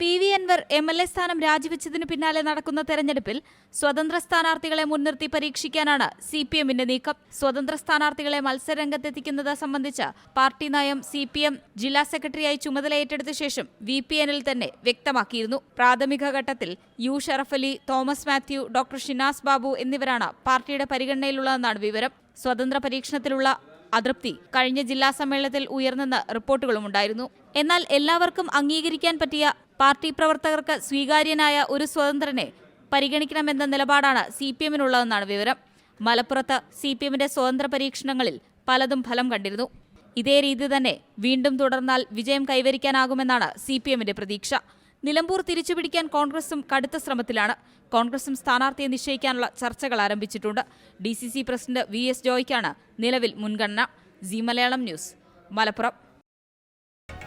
P V Anwar M L A സ്ഥാനം രാജിവെച്ചതിനു പിന്നാലെ നടക്കുന്ന തെരഞ്ഞെടുപ്പിൽ സ്വതന്ത്ര സ്ഥാനാർത്ഥികളെ മുൻനിർത്തി പരീക്ഷിക്കാനാണ് സി പി എമ്മിന്റെ നീക്കം. സ്വതന്ത്ര സ്ഥാനാർത്ഥികളെ മത്സരരംഗത്തെത്തിക്കുന്നത് സംബന്ധിച്ച് പാർട്ടി നയം സി പി എം ജില്ലാ സെക്രട്ടറിയായി ചുമതല ഏറ്റെടുത്ത ശേഷം വി പി എന്നിൽ തന്നെ വ്യക്തമാക്കിയിരുന്നു. പ്രാഥമിക ഘട്ടത്തിൽ യു ഷറഫലി തോമസ് മാത്യു ഡോക്ടർ ഷിനാസ് ബാബു എന്നിവരാണ് പാർട്ടിയുടെ പരിഗണനയിലുള്ളതെന്നാണ് വിവരം. സ്വതന്ത്ര പരീക്ഷണത്തിലുള്ള അതൃപ്തി കഴിഞ്ഞ ജില്ലാ സമ്മേളനത്തിൽ ഉയർന്നെന്ന് റിപ്പോർട്ടുകളുമുണ്ടായിരുന്നു. എന്നാൽ എല്ലാവർക്കും അംഗീകരിക്കാൻ പറ്റിയ പാർട്ടി പ്രവർത്തകർക്ക് സ്വീകാര്യനായ ഒരു സ്വതന്ത്രനെ പരിഗണിക്കണമെന്ന നിലപാടാണ് സി പി എമ്മിനുള്ളതെന്നാണ് വിവരം. മലപ്പുറത്ത് സി പി എമ്മിന്റെ സ്വതന്ത്ര പരീക്ഷണങ്ങളിൽ പലതും ഫലം കണ്ടിരുന്നു. ഇതേ രീതി തന്നെ വീണ്ടും തുടർന്നാൽ വിജയം കൈവരിക്കാനാകുമെന്നാണ് സി പി എമ്മിന്റെ പ്രതീക്ഷ. നിലമ്പൂർ തിരിച്ചുപിടിക്കാൻ കോൺഗ്രസും കടുത്ത ശ്രമത്തിലാണ്. കോൺഗ്രസും സ്ഥാനാർത്ഥിയെ നിശ്ചയിക്കാനുള്ള ചർച്ചകൾ ആരംഭിച്ചിട്ടുണ്ട്. D C C president V S ജോയ്ക്കാണ് നിലവിൽ മുൻഗണന. C Malayalam news Malappuram.